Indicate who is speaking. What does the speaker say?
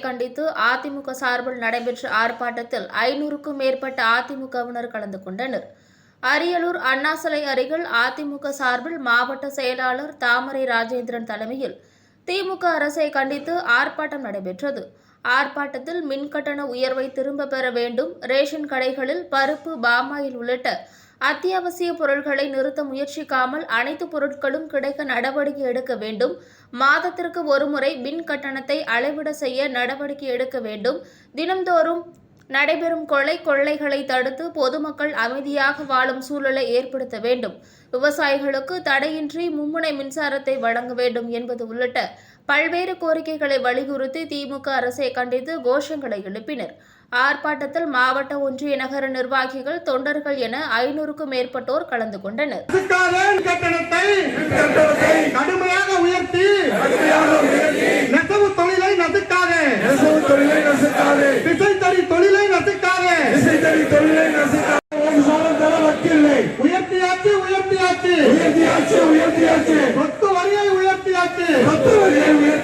Speaker 1: கண்டித்து அதிமுக சார்பில் நடைபெற்ற ஆர்ப்பாட்டத்தில் ஐநூறுக்கும் மேற்பட்ட அதிமுகவினர் கலந்து கொண்டனர். அரியலூர் அண்ணா சிலை அருகில் அதிமுக சார்பில் மாவட்ட செயலாளர் தாமரை ராஜேந்திரன் தலைமையில் திமுக அரசை கண்டித்து ஆர்ப்பாட்டம் நடைபெற்றது. ஆர்ப்பாட்டத்தில் மின்கட்டண உயர்வை திரும்ப பெற வேண்டும். ரேஷன் கடைகளில் பருப்பு பாமாயில் உள்ளிட்ட அத்தியாவசிய பொருட்களை நிறுத்த முயற்சிக்காமல் அனைத்து பொருட்களும் கிடைக்க நடவடிக்கை எடுக்க வேண்டும். மாதத்திற்கு ஒருமுறை மின் கட்டணத்தை அளவிட செய்ய நடவடிக்கை எடுக்க வேண்டும். தினம்தோறும் நடைபெறும் கொலை கொள்ளைகளை தடுத்து பொதுமக்கள் அமைதியாக வாழும் சூழலை ஏற்படுத்த வேண்டும். விவசாயிகளுக்கு தடையின்றி மும்முனை மின்சாரத்தை வழங்க வேண்டும் என்பது உள்ளிட்ட பல்வேறு கோரிக்கைகளை வலியுறுத்தி திமுக அரசை கண்டித்து கோஷங்களை எழுப்பினர். ஆர்ப்பாட்டத்தில் மாவட்ட ஒன்றிய நகர நிர்வாகிகள் தொண்டர்கள் என ஐநூறுக்கும் மேற்பட்டோர் கலந்து கொண்டனர்.
Speaker 2: கடுமையாக உயர்த்தி நெசவு தொழிலை நசுக்காதே. நெசவு தொழிலை நசுக்காதே. தொழிலை உயர்த்தியாச்சு உயர்த்தியாச்சு உயர்த்தியாச்சு